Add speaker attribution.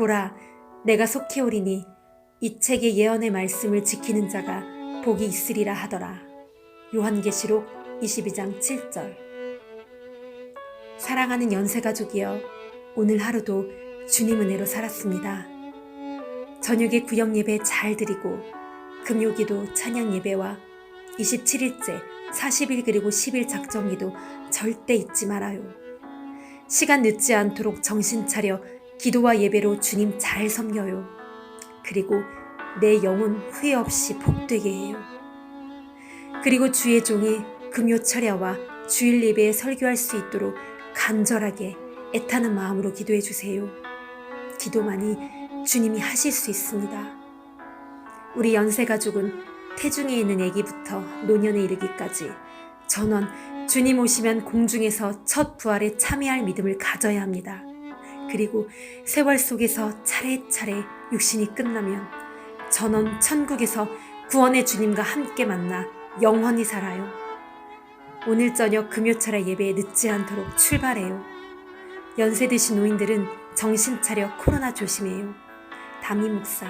Speaker 1: 보라, 내가 속히 오리니 이 책의 예언의 말씀을 지키는 자가 복이 있으리라 하더라. 요한계시록 22장 7절. 사랑하는 연세가족이여, 오늘 하루도 주님 은혜로 살았습니다. 저녁에 구역 예배 잘 드리고, 금요기도 찬양 예배와 27일째 40일 그리고 10일 작정기도 절대 잊지 말아요. 시간 늦지 않도록 정신 차려 기도와 예배로 주님 잘 섬겨요. 그리고 내 영혼 후회 없이 복되게 해요. 그리고 주의 종이 금요 철야와 주일 예배에 설교할 수 있도록 간절하게 애타는 마음으로 기도해 주세요. 기도만이 주님이 하실 수 있습니다. 우리 연세 가족은 태중에 있는 아기부터 노년에 이르기까지 전원 주님 오시면 공중에서 첫 부활에 참여할 믿음을 가져야 합니다. 그리고 세월 속에서 차례차례 육신이 끝나면 전원 천국에서 구원의 주님과 함께 만나 영원히 살아요. 오늘 저녁 금요철야 예배에 늦지 않도록 출발해요. 연세 드신 노인들은 정신 차려 코로나 조심해요. 담임 목사